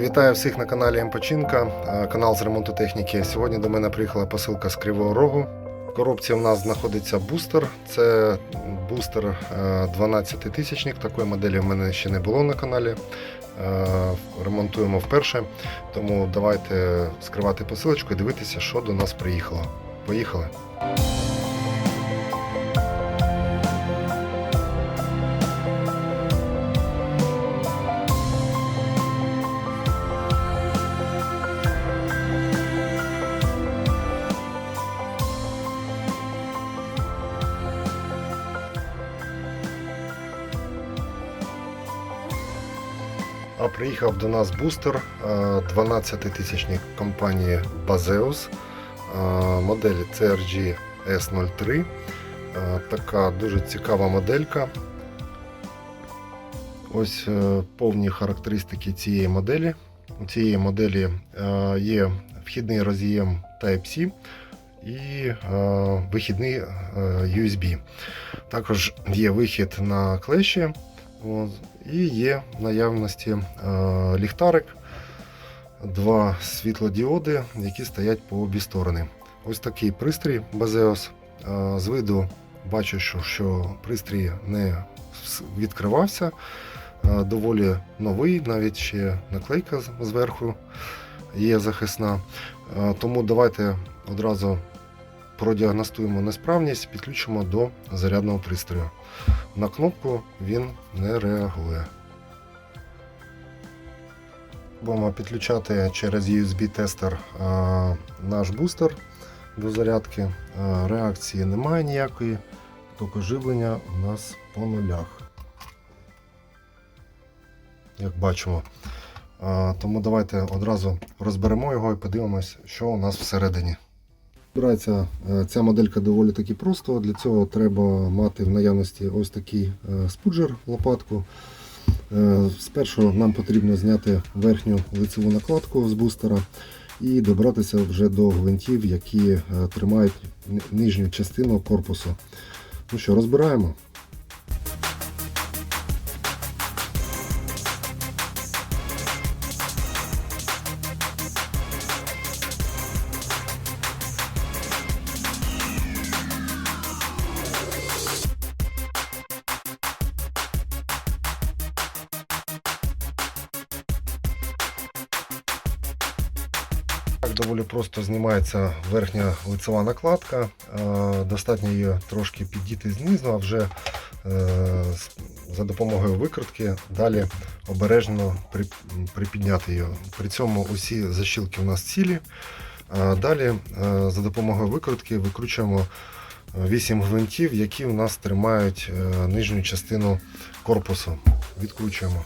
Вітаю всіх на каналі М-Починка, е, канал з ремонту техніки. Сьогодні до мене приїхала посилка з Кривого Рогу. В коробці у нас знаходиться бустер. Це бустер е, 12 тисячник. Такої моделі в мене ще не було на каналі. Е, Ремонтуємо вперше. Тому давайте скривати посилочку і дивитися, що до нас приїхало. Поїхали! А приїхав до нас бустер 12 тисячник компанії Bazeus. Е, Модель CRG S03. Е, Така дуже цікава моделька. Ось е, повні характеристики цієї моделі. У цієї моделі е, є вхідний роз'єм Type-C і е, вихідний USB. Також є вихід на клеші. От, і є в наявності е, ліхтарик, два світлодіоди, які стоять по обі сторони. Ось такий пристрій Bazeos. Е, з виду бачу, що, що пристрій не відкривався. Е, доволі новий, навіть ще наклейка зверху є захисна. Тому давайте одразу продіагностуємо несправність, підключимо до зарядного пристрою. На кнопку він не реагує. Будемо підключати через USB-тестер наш бустер до зарядки. Реакції немає ніякої, тільки живлення у нас по нулях. Як бачимо. Тому давайте одразу розберемо його і подивимось, що у нас всередині. Збирається е, ця моделька доволі таки просто. Для цього треба мати в наявності ось такий е, спуджер лопатку. Е, Спершу нам потрібно зняти верхню лицеву накладку з бустера і добратися вже до гвинтів, які тримають нижню частину корпусу. Ну що, розбираємо. Так доволі просто знімається верхня лицева накладка. Е, Достатньо її трошки піддіти знизу, а вже е, за допомогою викрутки далі обережно припідняти її. При цьому усі защілки у нас цілі. Е, Далі за допомогою викрутки викручуємо 8 гвинтів, які у нас тримають нижню частину корпусу. Відкручуємо.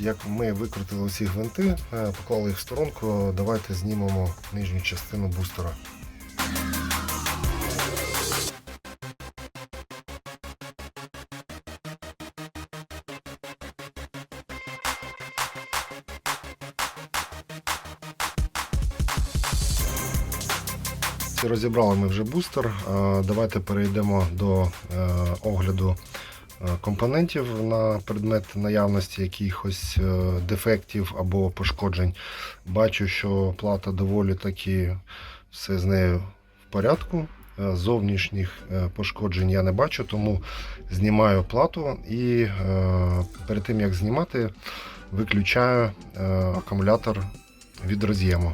Як ми викрутили усі гвинти, е, поклали їх в сторонку, давайте знімемо нижню частину бустера. Розібрали ми вже бустер. Е, Давайте перейдемо до е, огляду компонентів на предмет наявності якихось е, дефектів або пошкоджень. Бачу, що плата доволі таки все з нею в порядку. Е, Зовнішніх е, пошкоджень я не бачу, тому знімаю плату і е, перед тим як знімати, виключаю е, акумулятор від роз'єму.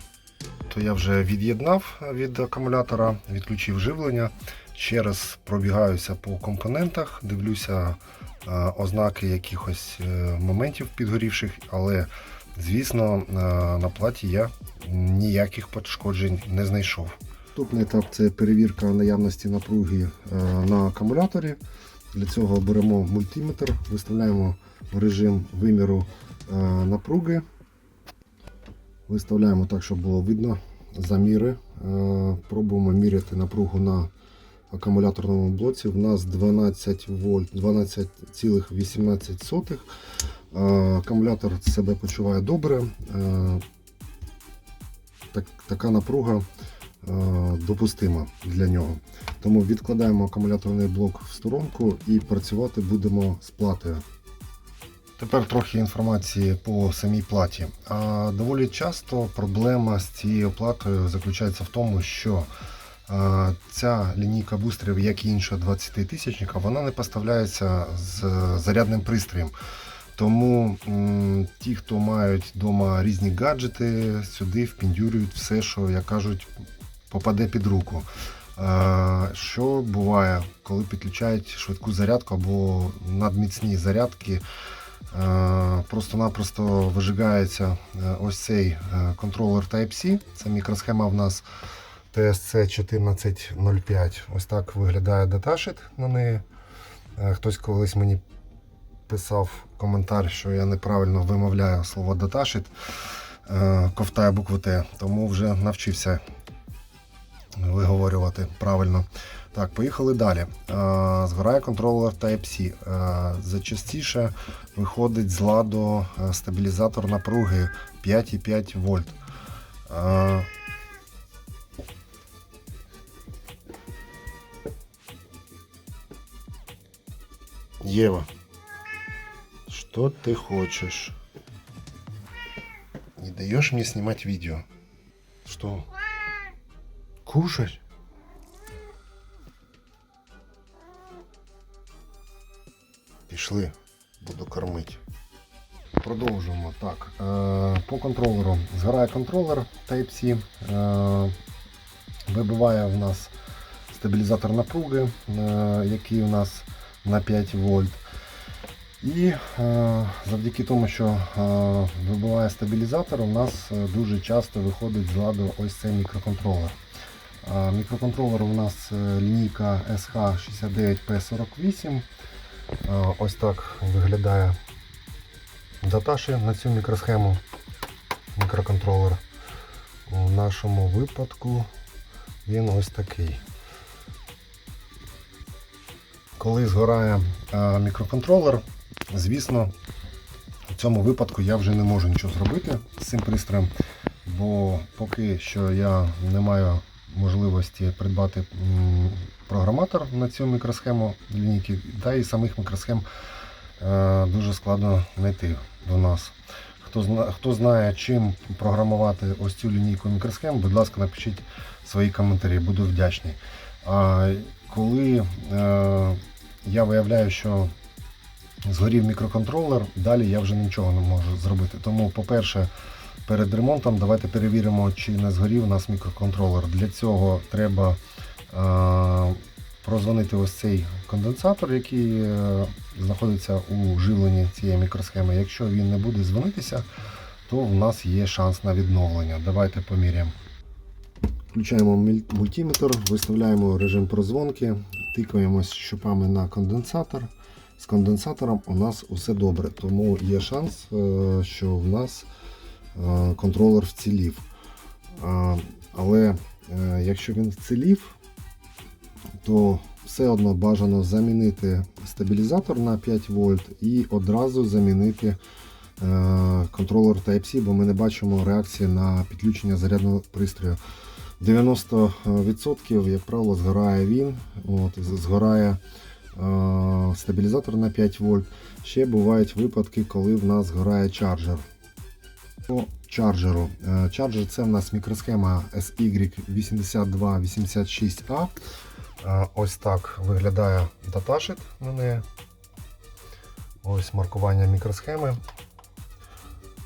То я вже від'єднав від акумулятора, відключив живлення. Ще раз пробігаюся по компонентах, дивлюся е, ознаки якихось е, моментів підгорівших, але звісно е, на платі я ніяких пошкоджень не знайшов. Наступний етап це перевірка наявності напруги на акумуляторі. Для цього беремо мультиметр, виставляємо режим виміру напруги. Виставляємо так, щоб було видно заміри. Пробуємо міряти напругу на акумуляторному блоці. У нас 12 вольт, 12,18. Е, Акумулятор себе почуває добре. Так, така напруга допустима для нього. Тому відкладаємо акумуляторний блок в сторонку і працювати будемо з платою. Тепер трохи інформації по самій платі. Доволі часто проблема з цією платою заключається в тому, що ця лінійка бустерів, як і інша 20 тисячника, вона не поставляється з зарядним пристроєм. Тому ті, хто мають вдома різні гаджети, сюди впіндюрюють все, що, як кажуть, попаде під руку. Що буває, коли підключають швидку зарядку або надміцні зарядки, просто-напросто вижигається е, ось цей е, контролер Type-C. Це мікросхема в нас TSC 1405. Ось так виглядає даташит на неї. Е, Хтось колись мені писав коментар, що я неправильно вимовляю слово даташит, е, ковтаю букву Т, тому вже навчився виговорювати правильно. Так, поїхали далі. Е, Згорає контролер Type-C. Зачастіше виходить з ладу стабілізатор напруги 5,5 вольт. Ева, что ты хочешь? Не даешь мне снимать видео? Что? Кушать? Пішли, буду кормити. Продовжуємо. Так, е, по контролеру. Згорає контролер Type-C. Е, вибиває в нас стабілізатор напруги, е, який у нас на 5 вольт. І е, завдяки тому, що е, вибиває стабілізатор, у нас е, дуже часто виходить з ладу ось цей мікроконтролер. Е, мікроконтролер у нас е, лінійка SH69P48. Е, ось так виглядає даташі на цю мікросхему мікроконтролер. У нашому випадку він ось такий. Коли згорає е, мікроконтролер, звісно, в цьому випадку я вже не можу нічого зробити з цим пристроєм, бо поки що я не маю можливості придбати програматор на цю мікросхему лінійки, та і самих мікросхем е, дуже складно знайти до нас. Хто знає, чим програмувати ось цю лінійку мікросхем, будь ласка, напишіть свої коментарі, буду вдячний. А коли е, я виявляю, що згорів мікроконтролер, далі я вже нічого не можу зробити. Тому, по-перше, перед ремонтом давайте перевіримо, чи не згорів у нас мікроконтролер. Для цього треба е, прозвонити ось цей конденсатор, який е, знаходиться у живленні цієї мікросхеми. Якщо він не буде дзвонитися, то в нас є шанс на відновлення. Давайте поміряємо. Включаємо мультиметр, виставляємо режим прозвонки, тикаємось щупами на конденсатор. З конденсатором у нас усе добре, тому є шанс, е, що в нас е, контролер вцілів. Але е, якщо він вцілів, то все одно бажано замінити стабілізатор на 5 вольт і одразу замінити контролер Type-C, бо ми не бачимо реакції на підключення зарядного пристрою. 90% як правило згорає він, от, згорає е, стабілізатор на 5 вольт. Ще бувають випадки, коли в нас згорає чарджер. По чарджеру. Е, Чарджер це в нас мікросхема SY8286A. Е, Ось так виглядає даташит на неї. Ось маркування мікросхеми.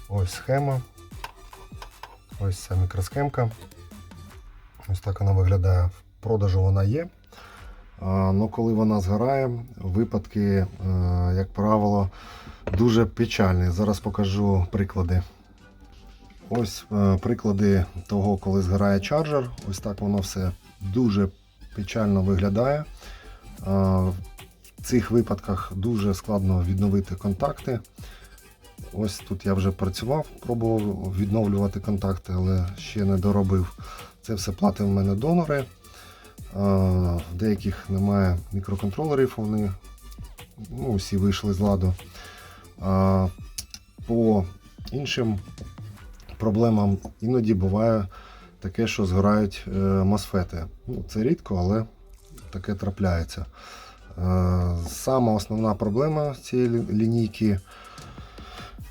Ось схема. Ось ця мікросхемка. Ось так вона виглядає. В продажу вона є. А, Ну, коли вона згорає, випадки, е, як правило, дуже печальні. Зараз покажу приклади. Ось е, приклади того, коли згорає чарджер. Ось так воно все дуже печально виглядає. В цих випадках дуже складно відновити контакти. Ось тут я вже працював, пробував відновлювати контакти, але ще не доробив. Це все плати в мене донори. В деяких немає мікроконтролерів, вони ну, всі вийшли з ладу. По іншим проблемам іноді буває, таке, що згорають е, мосфети. Ну, це рідко, але таке трапляється. Е, Сама основна проблема цієї лі- лінійки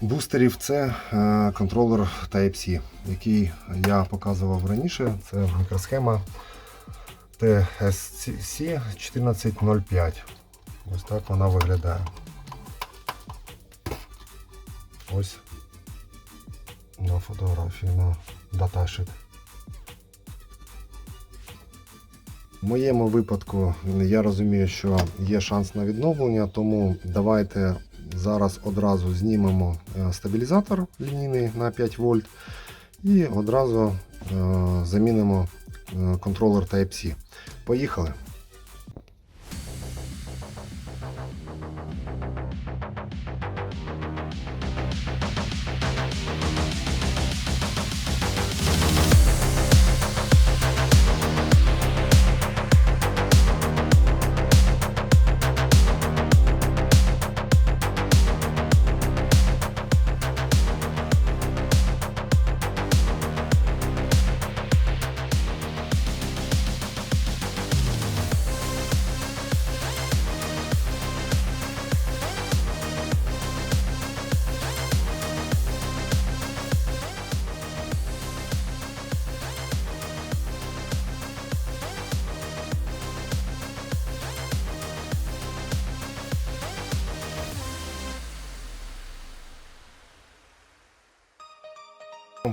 бустерів це е, контролер Type-C, який я показував раніше. Це мікросхема TSC 1405. Ось так вона виглядає. Ось на фотографії на даташит. В моєму випадку я розумію, що є шанс на відновлення, тому давайте зараз одразу знімемо е, стабілізатор лінійний на 5 вольт і одразу е, замінимо е, контролер Type-C. Поїхали.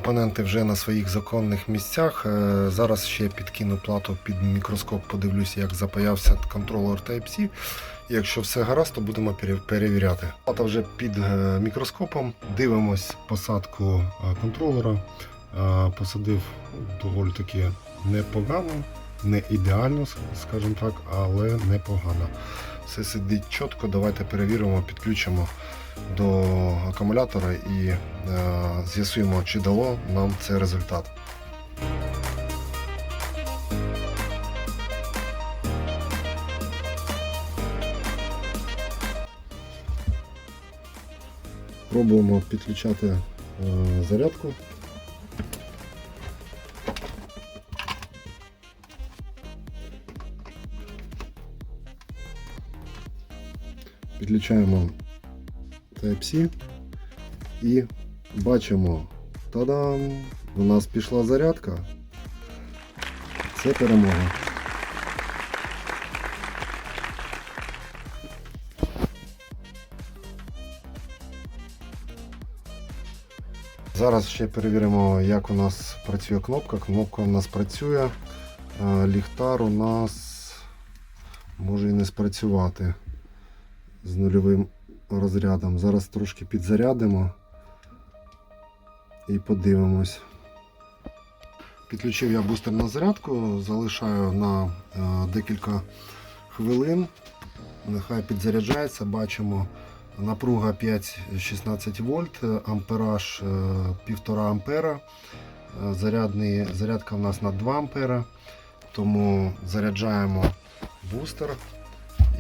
Компоненти вже на своїх законних місцях. Е, Зараз ще підкину плату під мікроскоп, подивлюся, як запаявся контролер Type-C. Якщо все гаразд, то будемо перевіряти. Плата вже під е, мікроскопом. Дивимось посадку е, контролера. Посадив доволі таки непогано, не ідеально, скажімо так, але непогано. Все сидить чітко. Давайте перевіримо, підключимо до акумулятора і е, з'ясуємо, чи дало нам це результат. Пробуємо підключати е, зарядку. Підключаємо Type-C і бачимо, та-дам! У нас пішла зарядка. Це перемога. Зараз ще перевіримо, як у нас працює кнопка. Кнопка у нас працює. Е, Ліхтар у нас може і не спрацювати з нульовим розрядом. Зараз трошки підзарядимо і подивимось. Підключив я бустер на зарядку, залишаю на е, декілька хвилин. Нехай підзаряджається, бачимо напруга 5-16 вольт, е, ампераж е, 1,5 ампера. Е, Зарядний, зарядка в нас на 2 ампера, тому заряджаємо бустер.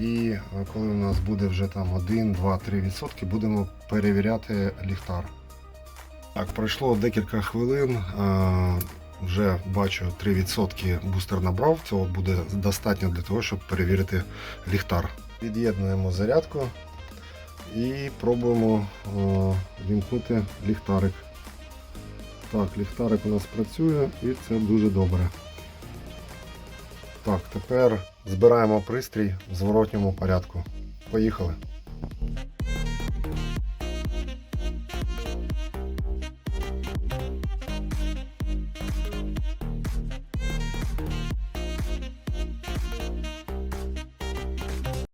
І е, коли у нас буде вже там 1, 2, 3 відсотки, будемо перевіряти ліхтар. Так, пройшло декілька хвилин. е, Вже бачу 3% бустер набрав. Цього буде достатньо для того, щоб перевірити ліхтар. Від'єднуємо зарядку і пробуємо е, вімкнути ліхтарик. Так, ліхтарик у нас працює і це дуже добре. Так, тепер збираємо пристрій в зворотньому порядку. Поїхали.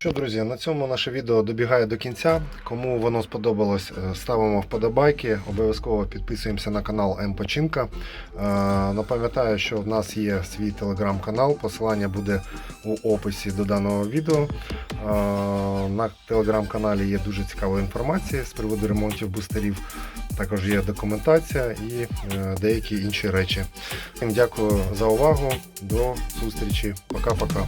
Що, друзі, на цьому наше відео добігає до кінця. Кому воно сподобалось, е, ставимо вподобайки. Обов'язково підписуємося на канал М Починка. Е, Напам'ятаю, що в нас є свій телеграм-канал. Посилання буде у описі до даного відео. Е, На телеграм-каналі є дуже цікава інформація з приводу ремонтів бустерів. Також є документація і деякі інші речі. Дякую за увагу. До зустрічі. Пока-пока.